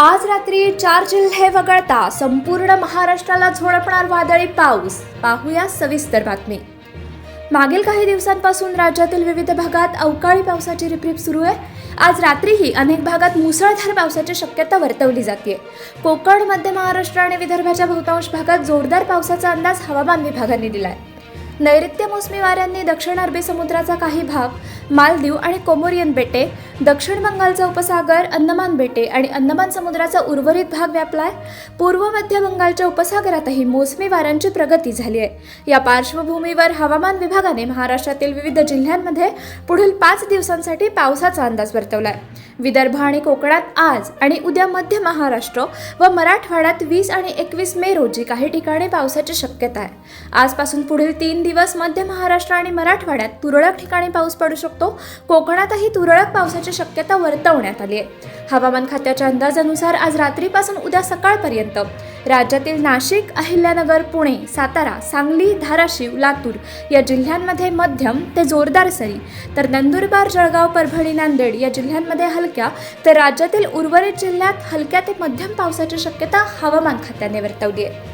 आज रात्री चार जिल्हे वगळता संपूर्ण महाराष्ट्राला झोडपणार वादळी पाऊस. पाहूया सविस्तर बातमी. मागील काही दिवसांपासून राज्यातील विविध भागात अवकाळी पावसाची रिपरिप सुरू आहे. आज रात्रीही अनेक भागात मुसळधार पावसाची शक्यता वर्तवली जाते. कोकण मध्य महाराष्ट्र आणि विदर्भाच्या बहुतांश भागात जोरदार पावसाचा अंदाज हवामान विभागाने दिला आहे नैऋत्य मोसमी वाऱ्यांनी दक्षिण अरबी समुद्राचा काही भाग मालदीव आणि कोमोरियन बेटे दक्षिण बंगालचा उपसागर अंदमान बेटे आणि अंदमान समुद्राचा उर्वरित भाग व्यापलाय. पूर्व मध्य बंगालच्या उपसागरातही मोसमी वाऱ्यांची प्रगती झाली आहे. या पार्श्वभूमीवर हवामान विभागाने महाराष्ट्रातील विविध जिल्ह्यांमध्ये पुढील पाच दिवसांसाठी पावसाचा अंदाज वर्तवलाय. विदर्भ आणि कोकणात आज आणि उद्या मध्य महाराष्ट्र व मराठवाड्यात वीस आणि एकवीस मे रोजी काही ठिकाणी पावसाची शक्यता आहे. आजपासून पुढील तीन दिवस मध्य महाराष्ट्र आणि मराठवाड्यात तुरळक ठिकाणी पाऊस पडू शकतो. कोकणातही तुरळक पावसाची शक्यता वर्तवण्यात आली आहे. हवामान खात्याच्या अंदाजानुसार आज रात्रीपासून उद्या सकाळपर्यंत राज्यातील नाशिक अहिल्यानगर पुणे सातारा सांगली धाराशिव लातूर या जिल्ह्यांमध्ये मध्यम ते जोरदार सरी तर नंदुरबार जळगाव परभणी नांदेड या जिल्ह्यांमध्ये हलक्या तर राज्यातील उर्वरित जिल्ह्यात हलक्या ते मध्यम पावसाची शक्यता हवामान खात्याने वर्तवली आहे.